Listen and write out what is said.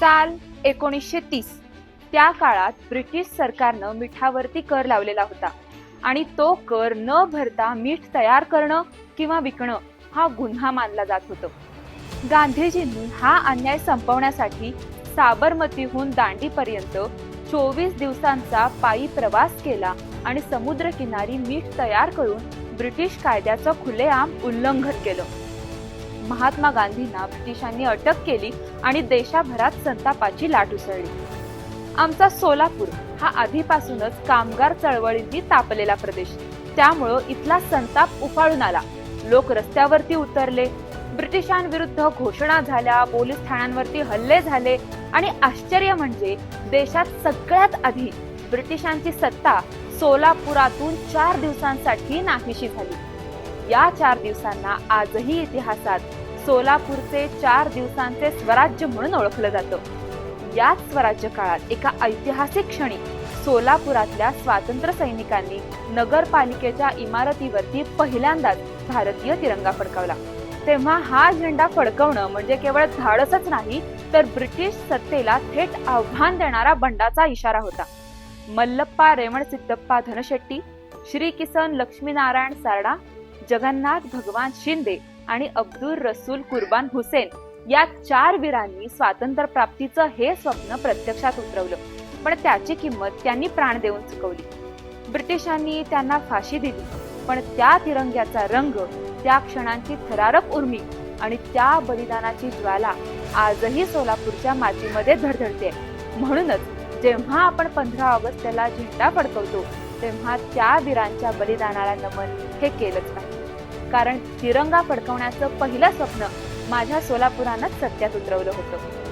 साल एकोणीसशे तीस त्या काळात ब्रिटिश सरकारनं मिठावरती कर लावलेला होता आणि तो कर न भरता मीठ तयार करणं किंवा विकणं हा गुन्हा मानला जात होतं. गांधीजींनी हा अन्याय संपवण्यासाठी साबरमतीहून दांडीपर्यंत चोवीस दिवसांचा पायी प्रवास केला आणि समुद्रकिनारी मीठ तयार करून ब्रिटिश कायद्याचं खुलेआम उल्लंघन केलं. महात्मा गांधींना ब्रिटिशांनी अटक केली आणि देशाभरात संतापाची लाट उसळली. आमचा सोलापूर हा आधीपासूनच कामगार चळवळींनी तापलेला प्रदेश. त्यामुळं इथला संताप उफाळून आला. लोक रस्त्यावरती उतरले. ब्रिटिशांविरुद्ध घोषणा झाल्या पोलीस ठाण्यांवरती हल्ले झाले आणि आश्चर्य म्हणजे देशात सगळ्यात आधी ब्रिटिशांची सत्ता सोलापुरातून चार दिवसांसाठी नाहीशी झाली. या चार दिवसांना आजही इतिहासात सोलापूरचे चार दिवसांचे स्वराज्य म्हणून ओळखलं जातं. याच स्वराज्य काळात एका ऐतिहासिक क्षणी सोलापुरातल्या स्वातंत्र्य सैनिकांनी नगरपालिकेच्या इमारतीवरती पहिल्यांदाच भारतीय तिरंगा फडकावला. तेव्हा हा झेंडा फडकवणं म्हणजे केवळ धाडसच नाही तर ब्रिटिश सत्तेला थेट आव्हान देणारा बंडाचा इशारा होता. मल्लप्पा रेवण सिद्धप्पा धनशेट्टी श्री किसन लक्ष्मीनारायण सारडा जगन्नाथ भगवान शिंदे आणि अब्दुल रसूल कुर्बान हुसेन या चार वीरांनी स्वातंत्र्य प्राप्तीचं हे स्वप्न प्रत्यक्षात उतरवलं. पण त्याची किंमत त्यांनी प्राण देऊन चुकवली. ब्रिटिशांनी त्यांना फाशी दिली पण त्या तिरंग्याचा रंग त्या क्षणांची थरारक उर्मी आणि त्या बलिदानाची ज्वाला आजही सोलापूरच्या मातीमध्ये धडधडते. म्हणूनच जेव्हा आपण पंधरा ऑगस्टला झेंडा फडकवतो तेव्हा त्या वीरांच्या बलिदानाला नमन हे केलंच पाहिजे कारण तिरंगा फडकवण्याचं पहिलं स्वप्न माझ्या सोलापुरानंच सत्यात उतरवलं होतं.